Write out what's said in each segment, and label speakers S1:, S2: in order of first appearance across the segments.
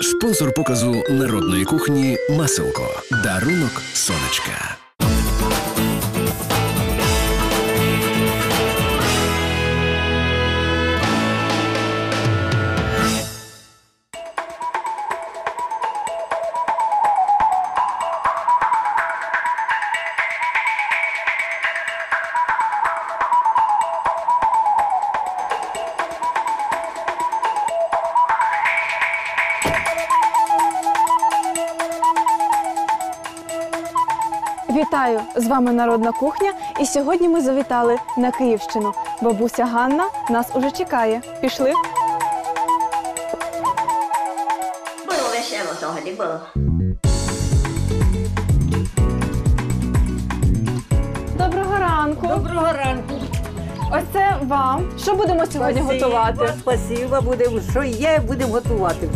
S1: Спонсор показу народної кухні Маселко. Дарунок сонечка.
S2: Вітаю! З вами Народна кухня. І сьогодні ми завітали на Київщину. Бабуся Ганна нас уже чекає. Пішли?
S3: Було весело тоді було.
S2: Доброго ранку!
S4: Доброго ранку.
S2: Оце вам. Що будемо сьогодні готувати?
S4: Спасибо, будемо, що є, будемо готувати.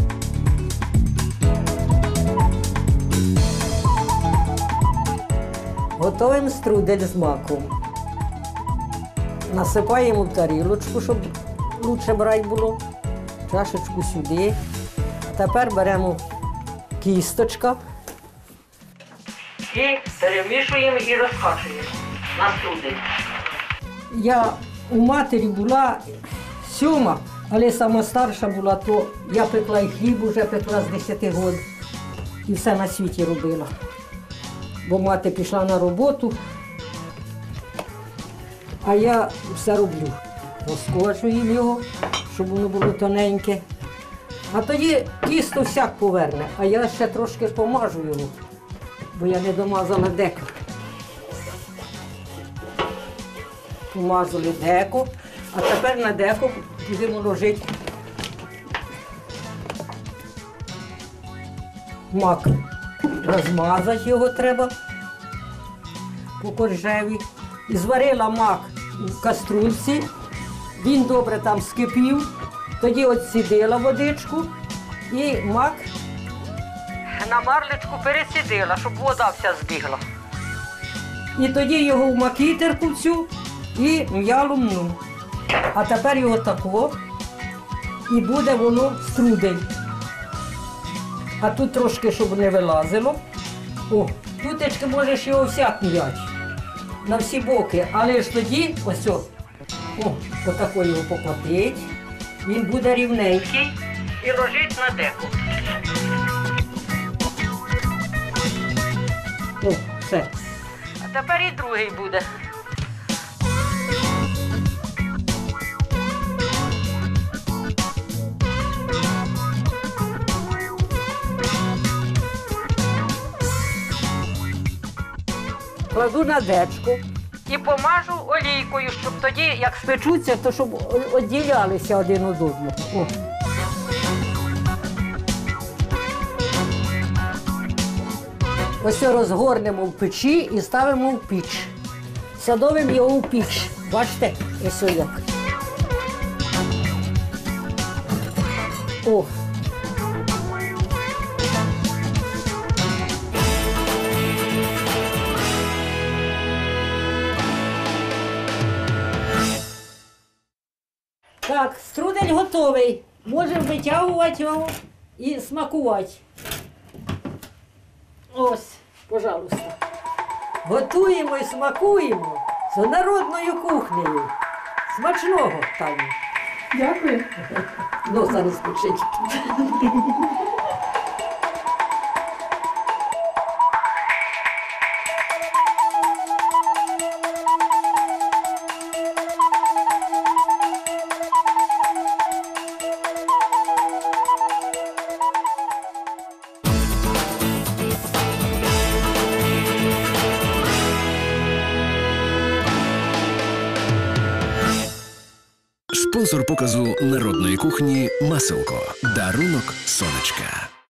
S4: Готуємо струдель з маком. Насипаємо в тарілочку, щоб лучше брати було. Чашечку сюди. Тепер беремо кісточка. І перемішуємо і розкачуємо на струдель. Я у матері була сьома, але сама старша була, то я пекла і хліб уже пекла з 10 років. І все на світі робила. Бо мати пішла на роботу, а я все роблю. Розкочую його, щоб воно було тоненьке. А тоді тісто всяк поверне, а я ще трошки помажу його, бо я не домазала деко. помазали деко, а тепер на деко будемо ложити мак. Розмазати його треба по коржеві. І зварила мак в каструльці, він добре там скипів, тоді отсідила водичку і мак на марлечку пересідила, щоб вода вся збігла. І тоді його в макітерку цю і м'яло мну. А тепер його тако, і буде воно струдель. А тут трошки, щоб не вилазило. О, тутечки можеш його всяк м'яч. На всі боки. Але ж тоді ось о, отако його покладить. Він буде рівненький і ложить на деку. О, все. А тепер і другий буде. Кладу на дечку і помажу олійкою, щоб тоді, як спечуться, то щоб відділялися один від одного. Ось розгорнемо в печі і ставимо в піч. Садовимо його в піч. Бачите, ось як. О. Так, струдель готовий. Можемо витягувати його і смакувати. Ось, пожалуйста. Готуємо і смакуємо з народною кухнею. Смачного там.
S2: Дякую.
S4: Носа не спочить.
S1: Спонсор показу народної кухні Маселко. Дарунок сонечка.